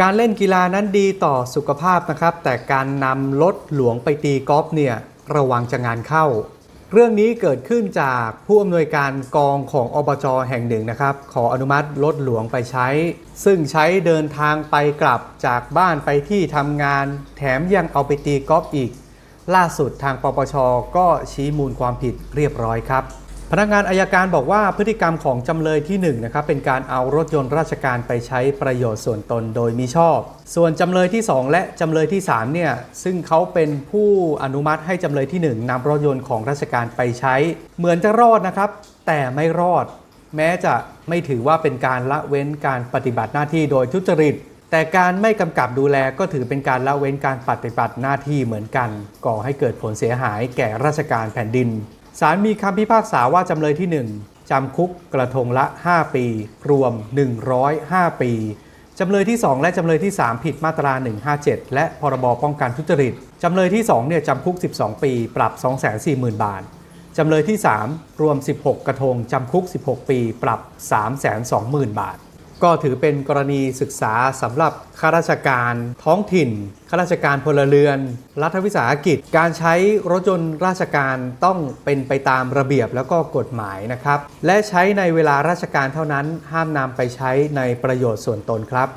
การเล่นกีฬานั้นดีต่อสุขภาพนะครับ แต่การนำรถหลวงไปตีกอล์ฟเนี่ยระวังจะงานเข้า เรื่องนี้เกิดขึ้นจากผู้อำนวยการกองของอบจแห่งหนึ่งนะครับ ขออนุมัติรถหลวงไปใช้ ซึ่งใช้เดินทางไปกลับจากบ้านไปที่ทำงาน แถมยังเอาไปตีกอล์ฟอีก ล่าสุดทางปปชก็ชี้มูลความผิดเรียบร้อยครับ พนักงานอายการบอกว่าพฤติกรรมของจำเลยที่1นะครับเป็นการเอารถยนต์ราชการไปใช้ประโยชน์ส่วนตนโดยมิชอบ ส่วนจำเลยที่ 2 และจำเลยที่3เนี่ยซึ่งเขาเป็นผู้อนุมัติให้จำเลยที่ 1นำรถยนต์ของราชการไปใช้ เหมือนจะรอดนะครับ แต่ไม่รอด แม้จะไม่ถือว่าเป็นการละเว้นการปฏิบัติหน้าที่โดยทุจริต แต่การไม่กำกับดูแลก็ถือเป็นการละเว้นการปฏิบัติหน้าที่เหมือนกัน ก่อให้เกิดผลเสียหายแก่ราชการแผ่นดิน ศาลมีคำพิพากษาว่าจำเลยที่ 1 จำคุกกระทงละ 5 ปี รวม 105 ปี จำเลยที่ 2 และจำเลยที่ 3 ผิดมาตรา 157 และพรบป้องกันทุจริต จำเลยที่2เนี่ยจำคุก 12 ปี ปรับ 240,000 บาท จำเลยที่ 3 รวม 16 กระทง จำคุก 16 ปี ปรับ 320,000 บาท ก็ถือเป็นกรณีศึกษาสำหรับข้าราชการท้องถิ่นข้าราชการพลเรือน รัฐวิสาหกิจ การใช้รถยนต์ราชการต้องเป็นไปตามระเบียบแล้วก็กฎหมายนะครับ และใช้ในเวลาราชการเท่านั้นห้ามนำไปใช้ในประโยชน์ส่วนตนครับ